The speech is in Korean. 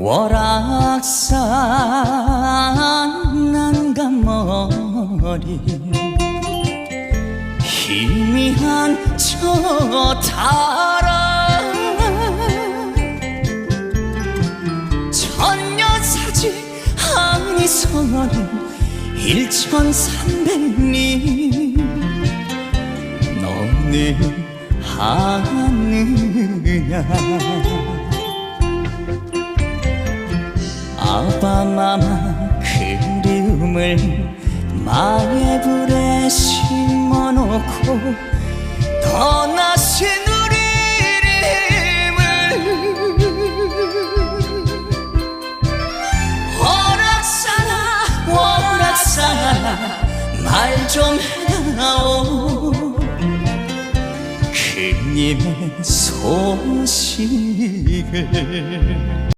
월악산 난간머리. 희미한 저 달아 천년사지 아니서는 일천삼백리. 너는 하느냐 아바마마 그리움을 마의 불에 심어놓고 떠나신 우리를 오락사나 오락사나 말좀 해다오. 그님의 소식을